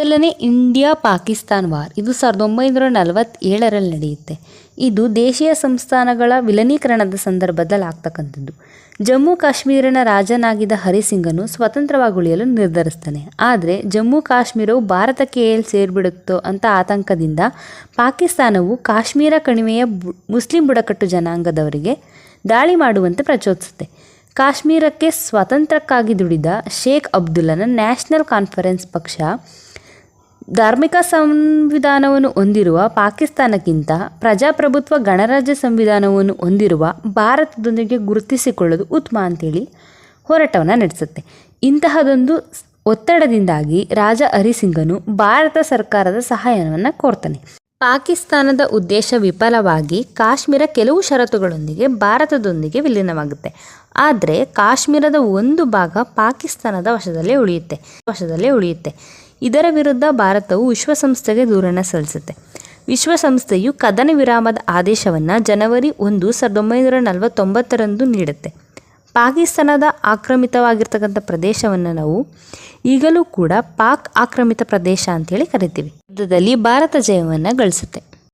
ಮೊದಲನೇ India Pakistan war. ಇದು ಸಾವಿರದ ಒಂಬೈನೂರ ನಲವತ್ತೇಳರಲ್ಲಿ ನಡೆಯುತ್ತೆ. ಇದು ದೇಶೀಯ ಸಂಸ್ಥಾನಗಳ ವಿಲನೀಕರಣದ ಸಂದರ್ಭದಲ್ಲಿ ಆಗ್ತಕ್ಕಂಥದ್ದು. ಜಮ್ಮು ಕಾಶ್ಮೀರನ ರಾಜನಾಗಿದ್ದ ಹರಿಸಿಂಗನು ಸ್ವತಂತ್ರವಾಗಿ ಉಳಿಯಲು ನಿರ್ಧರಿಸ್ತಾನೆ. ಆದರೆ ಜಮ್ಮು ಕಾಶ್ಮೀರವು ಭಾರತಕ್ಕೆ ಏಲ್ ಸೇರಿಬಿಡುತ್ತೋ ಅಂತ ಆತಂಕದಿಂದ ಪಾಕಿಸ್ತಾನವು ಕಾಶ್ಮೀರ ಕಣಿವೆಯ ಮುಸ್ಲಿಂ ಬುಡಕಟ್ಟು ಜನಾಂಗದವರಿಗೆ ದಾಳಿ ಮಾಡುವಂತೆ ಪ್ರಚೋದಿಸುತ್ತೆ. ಕಾಶ್ಮೀರಕ್ಕೆ ಸ್ವಾತಂತ್ರ್ಯಕ್ಕಾಗಿ ದುಡಿದ ಶೇಖ್ ಅಬ್ದುಲ್ಲನ ನ್ಯಾಷನಲ್ ಕಾನ್ಫರೆನ್ಸ್ ಪಕ್ಷ ಧಾರ್ಮಿಕ ಸಂವಿಧಾನವನ್ನು ಹೊಂದಿರುವ ಪಾಕಿಸ್ತಾನಕ್ಕಿಂತ ಪ್ರಜಾಪ್ರಭುತ್ವ ಗಣರಾಜ್ಯ ಸಂವಿಧಾನವನ್ನು ಹೊಂದಿರುವ ಭಾರತದೊಂದಿಗೆ ಗುರುತಿಸಿಕೊಳ್ಳೋದು ಉತ್ತಮ ಅಂತೇಳಿ ಹೋರಾಟವನ್ನು ನಡೆಸುತ್ತೆ. ಇಂತಹದೊಂದು ಒತ್ತಡದಿಂದಾಗಿ ರಾಜ ಹರಿಸಿಂಗನು ಭಾರತ ಸರ್ಕಾರದ ಸಹಾಯವನ್ನು ಕೋರ್ತಾನೆ. ಪಾಕಿಸ್ತಾನದ ಉದ್ದೇಶ ವಿಫಲವಾಗಿ ಕಾಶ್ಮೀರ ಕೆಲವು ಷರತ್ತುಗಳೊಂದಿಗೆ ಭಾರತದೊಂದಿಗೆ ವಿಲೀನವಾಗುತ್ತೆ. ಆದರೆ ಕಾಶ್ಮೀರದ ಒಂದು ಭಾಗ ಪಾಕಿಸ್ತಾನದ ವಶದಲ್ಲೇ ಉಳಿಯುತ್ತೆ. ವಶದಲ್ಲೇ ಉಳಿಯುತ್ತೆ. ಇದರ ವಿರುದ್ಧ ಭಾರತವು ವಿಶ್ವಸಂಸ್ಥೆಗೆ ದೂರನ್ನು ಸಲ್ಲಿಸುತ್ತೆ. ವಿಶ್ವಸಂಸ್ಥೆಯು ಕದನ ವಿರಾಮದ ಆದೇಶವನ್ನು ಜನವರಿ ಒಂದು ಸಾವಿರದ ಒಂಬೈನೂರ ನಲವತ್ತೊಂಬತ್ತರಂದು ನೀಡುತ್ತೆ. ಪಾಕಿಸ್ತಾನದ ಆಕ್ರಮಿತವಾಗಿರ್ತಕ್ಕಂಥ ಪ್ರದೇಶವನ್ನು ನಾವು ಈಗಲೂ ಕೂಡ ಪಾಕ್ ಆಕ್ರಮಿತ ಪ್ರದೇಶ ಅಂತೇಳಿ ಕರಿತೀವಿ. ಯುದ್ಧದಲ್ಲಿ ಭಾರತ ಜಯವನ್ನು ಗಳಿಸುತ್ತೆ.